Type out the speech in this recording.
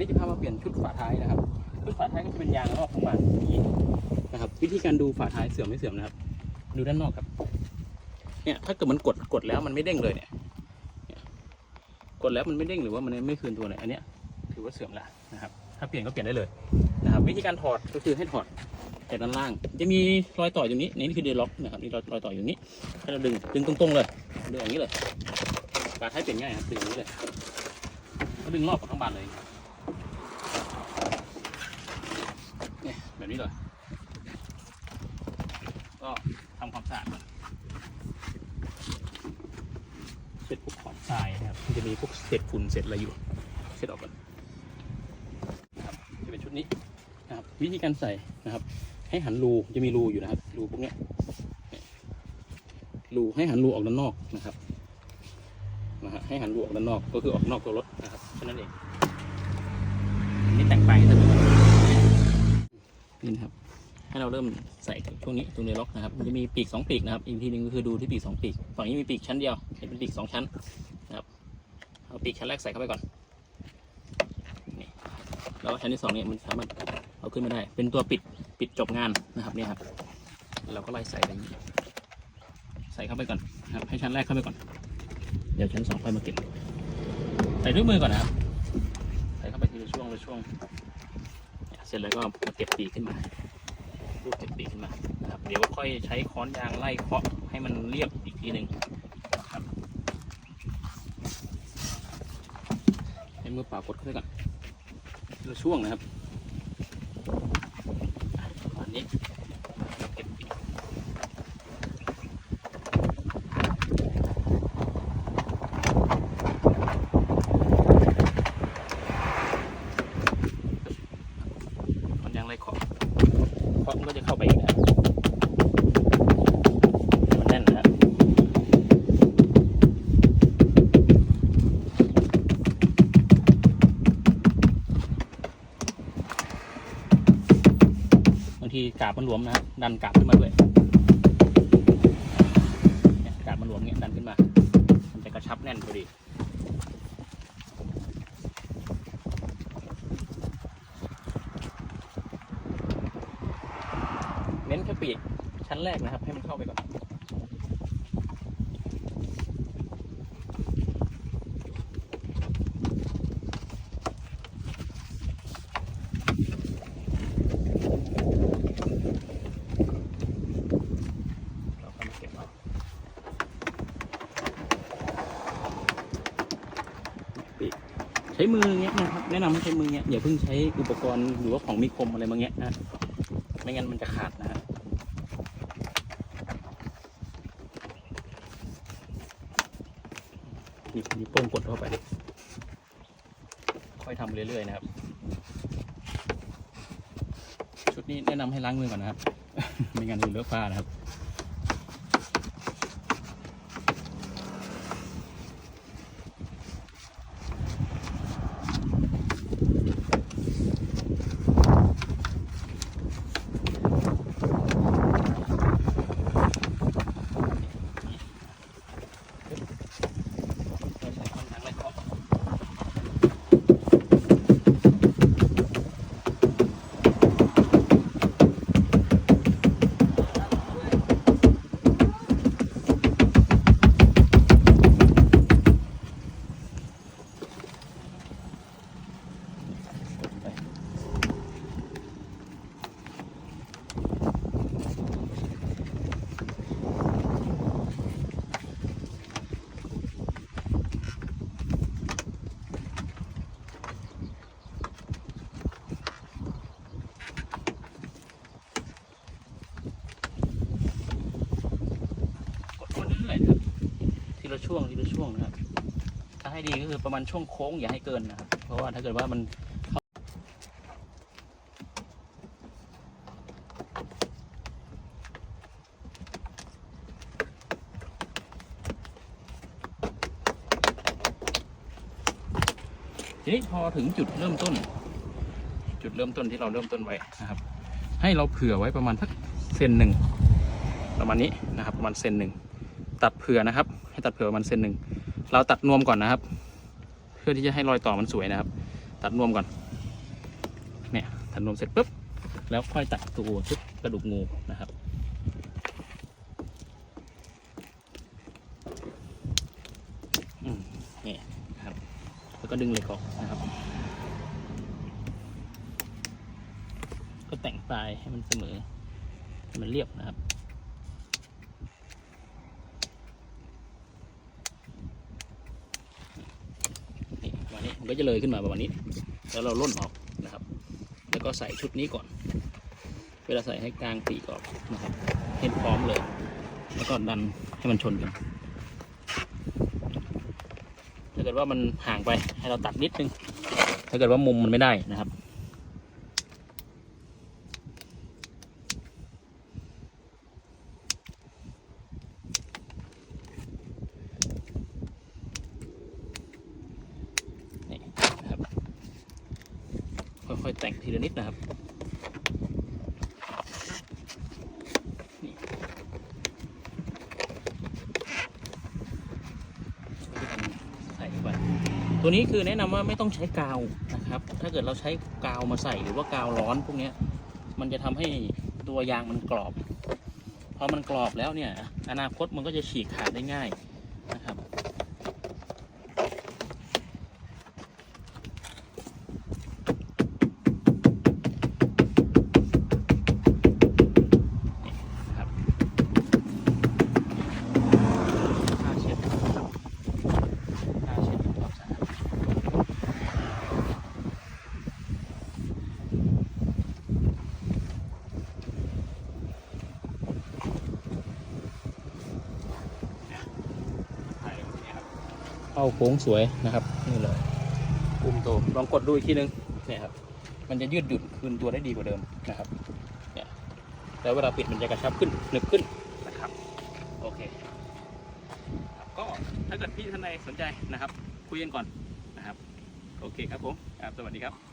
นี้จะพามาเปลี่ยนชุดฝาท้ายนะครับ ชุดฝาท้ายก็จะเป็นยางรอบทั้งบานนี้นะครับ วิธีการดูฝาท้ายเสื่อมไม่เสื่อมนะครับ ดูด้านนอกครับ เนี่ยถ้าเกิดมันกดกดแล้วมันไม่เด้งเลยเนี่ย กดแล้วมันไม่เด้งหรือว่ามันไม่คืนตัวเนี่ยอันเนี้ยถือว่าเสื่อมแล้วนะครับ ถ้าเปลี่ยนก็เปลี่ยนได้เลยนะครับวิธีการถอดก็คือให้ถอดจากด้านล่าง จะมีรอยต่ออยู่นี้นี่คือเดล็อกนะครับนี่รอยรอยต่ออยู่นี้ให้เราดึงดึงตรงๆเลยดึงอย่างนี้เลยฝาท้ายเปลี่ยนง่ายครับดึงอย่างนี้เลยก็ดึงรอบของทั้งบานเลยเนี่ย แบบนี้เลยก็ทำความสะอาดก่อนเป็นพวกขอบทรายนะครับมันจะมีพวกเศษฝุ่นเศษอะไรอยู่เช็ดออกก่อนนะครับจะเป็นชุดนี้นะครับ วิธีการใส่นะครับ ให้หันรูจะมีรูอยู่นะครับ รูพวกนี้รูให้หันรูออกด้านนอกนะครับนะฮะให้หันรูออกด้านนอกก็คือออกนอกตัวรถนะครับแค่นั้นเองนี่แต่งไปให้ท่า นี่นะครับ ให้เราเริ่มใส่ช่วงนี้ตรงในล็อกนะครับ มันจะมีปีกสองปีกนะครับ อีกทีหนึงก็คือดูที่ปีกสองปีก ฝั่งนี้มีปีกชั้นเดียวเห็นเป็นปีกสองชั้นนะครับ เอาปีกชั้นแรกใส่เข้าไปก่อนนี่แล้วชั้นที่สองเนี่ยมันสามารถเอาขึ้นมาได้ เป็นตัวปิดปิดจบงานนะครับเนี่ยครับ เราก็ไล่ใส่ไปอย่างนี้ใส่เข้าไปก่อนนะครับ ให้ชั้นแรกเข้าไปก่อน เดี๋ยวชั้นสองค่อยมาเก็บ ใส่ด้วยมือก่อนนะครับ ใส่เข้าไปทีละช่วงละช่วง เสร็จแล้วก็มาเก็บปีกขึ้นมารูปเก็บปีกขึ้นมาครับเดี๋ยวค่อยใช้ค้อนยางไล่เคาะให้มันเรียบอีกทีหนึ่งครับให้มือเปล่ากดเข้าไปก่อนทีละช่วงนะครับอะประมาณนี้เราเก็บปีกค้อน ยางไล่เคาะเคาะมันก็จะเข้าไปอีกนะมันแน่นนะครับบางทีกาบมันหลวมนะครับดันกาบขึ้นมาด้วยเนี่ยกาบมันหลวมเนี่ยดันขึ้นมา มันจะกระชับแน่นพอดี เน้นแค่ ปีกชั้นแรกนะครับ ให้มันเข้าไปก่อนใช้มือเงี้ยนะครับแนะนำให้ใช้มือเงี้ยอย่าเพิ่งใช้อุปกรณ์หรือว่าของมีคมอะไรมาเงี้ยนะไม่งั้นมันจะขาดนะฮะ หยิบนิ้วโป้งกดเข้าไป ค่อยทำเรื่อยๆนะครับ ชุดนี้แนะนำให้ล้างมือก่อนนะครับ ไม่งั้นมือเลอะผ้านะครับ เราใช้ค่อนข้างไล่เคาะกดไปกดกดเรื่อยๆนะครับทีละ ช่วงทีละช่วงนะครับ ถ้าให้ดีก็คือประมาณช่วงโค้งอย่าให้เกินนะครับ เพราะว่าถ้าเกิดว่ามันทีนี้พอถึงจุดเริ่มต้น จุดเริ่มต้นที่เราเริ่มต้นไว้นะครับ ให้เราเผื่อไว้ประมาณสักเซนหนึ่งประมาณนี้นะครับ ประมาณเซนหนึ่งตัดเผื่อนะครับ ให้ตัดเผื่อประมาณเซนหนึ่งเราตัดนวมก่อนนะครับ เพื่อที่จะให้รอยต่อมันสวยนะครับ ตัดนวมก่อนเนี่ยตัดนวมเสร็จปุ๊บแล้วค่อยตัดตัวชุดกระดูกงูนะครับนี่ครับ แล้วก็ดึงเหล็กออกนะครับ ก็แต่งปลายให้มันเสมอให้มันเรียบนะครับ นี่ประ มันก็จะเลยขึ้นมาประมาณนี้ แล้วเราล่นออกนะครับ แล้วก็ใส่ชุดนี้ก่อน เวลาใส่ให้กลางปีกออกนะครับเห็นพร้อมเลย แล้วก็ดันให้มันชนกันถ้าเกิดว่ามันห่างไปให้เราตัดนิดนึง ถ้าเกิดว่ามุมมันไม่ได้นะครับ นี่นะครับ ค่อยๆ แต่งทีละนิดนะครับนี่ช่วยกันตัวนี้คือแนะนำว่าไม่ต้องใช้กาวนะครับ ถ้าเกิดเราใช้กาวมาใส่หรือว่ากาวร้อนพวกนี้มันจะทำให้ตัวยางมันกรอบ พอมันกรอบแล้วเนี่ย อนาคตมันก็จะฉีกขาดได้ง่าย เข้าโค้งสวยนะครับนี่เลยอุ้มโตลองกดดูอีกทีนึงเนี่ยครับมันจะยืดหยุ่นคืนตัวได้ดีกว่าเดิมนะครับเนี่ยแล้วเวลาปิดมันจะกระชับขึ้นหนึบขึ้นนะครับโอเคครับก็ถ้าเกิดพี่ท่านใดสนใจนะครับ คุยกันก่อนนะครับ โอเคครับผมครับสวัสดีครับ